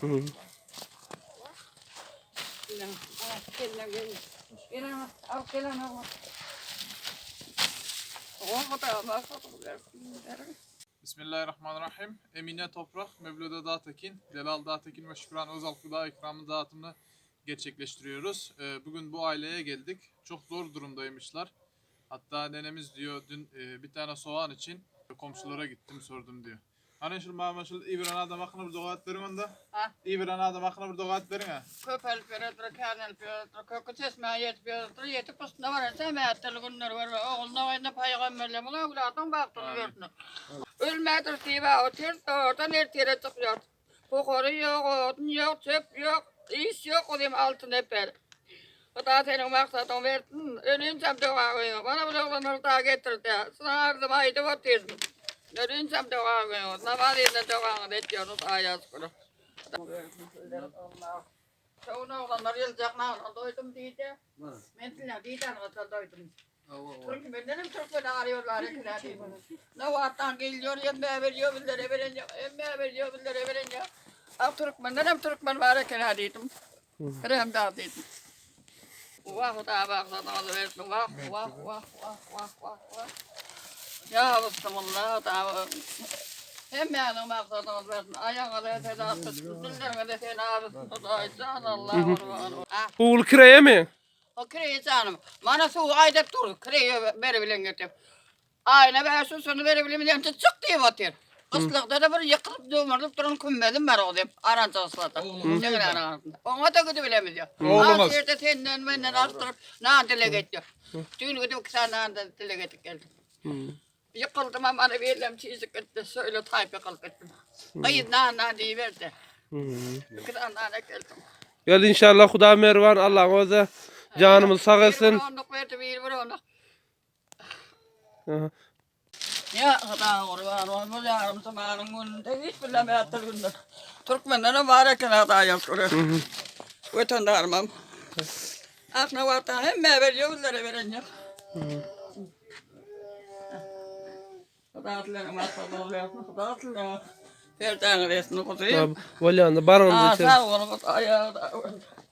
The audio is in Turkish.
Hı. Ah. Bismillahirrahmanirrahim. Emine Toprak, Mevlüde Dağtekin, Delal Dağtekin ve Şükran Özal Gıda ikramı dağıtımını gerçekleştiriyoruz. Ee, Bugün bu aileye geldik. Çok zor durumdaymışlar. Hatta nenemiz diyor dün e, bir tane soğan için komşulara gittim sordum diyor. Hani şu mama şu İbran adam akına bir doğat verin onda. Ha. İbran adam akına bir doğat verin ha. Köpel piyatro, kanel piyatro, kökü sesme yet piyatro, yeti pısına var, sen meyatlı günler var, oğluna vayna paygamberle, buna evlatın baktığını gördün. Ölmedir diye o ters oradan ertiyere çıkıyor. Bukharı yok, odun yok, çöp yok, iş yok, o diyeyim altın eper. O da senin maksadın verdin, ölüncem dua koyuyor. Bana bir oğlan daha getirdi. Sınardım aydı o tezim. Ölüncem dua koyuyor. Namaz yerine dua ediyoruz ayaz kuru. Çoğunu oğlanlar yazacak ne doydum diyece. Ben silah diyeceğim kadar doydum. Çünkü çok böyle arıyorlar. Ne vaattan geliyor, yemeğe veriyor, billere verince, yemeğe veriyor, billere verince. Al Türkmen'den hem Türkmen var ikna değildim. Hem daha değildim. Vah da bak sana versin, vah vah vah vah vah vah vah. Ya Bismillah da hem yani maksadını versin, ayağına da feda tutsun, dillerine de fena tutsun, da can Allah. Ah. Uğul kireye mi? O kireyi canım. Bana su ayda dur. Kireyi verebilen getir. Ayna ben su sonu verebilen diye çık diye batır. Islıkta da bir yıkılıp dömürlüp durun kümmedim ben olayım. Aranca ıslata. Ne kadar arasında. Ona da güdü bilemiyor. Oğlunuz. Az yerde senden benden astırıp ne dile geçiyor. Düğün güdü iki tane ne dile getir geldim. Yıkıldım ama bir elim çizik etti. Söyle tayp yıkılıp ettim. Hayır ne ne diye verdi. İki tane ne geldim. Gel inşallah Huda Mervan Allah oza canımız sağ Bir olsun. onluk verdi bir bir onluk. Ya hata kurban olmaz yarım zamanın gününde hiç bilemeyatır günler. Türkmenlere mübareken hata yapıyor. Vatan darmam. Aslında vatan hem meyveli bunlara veren yok. Hataatlarına Ertangi ertangi ertangi ertangi ertangi ertangi ertangi ertangi ertangi ertangi ertangi ertangi ertangi ertangi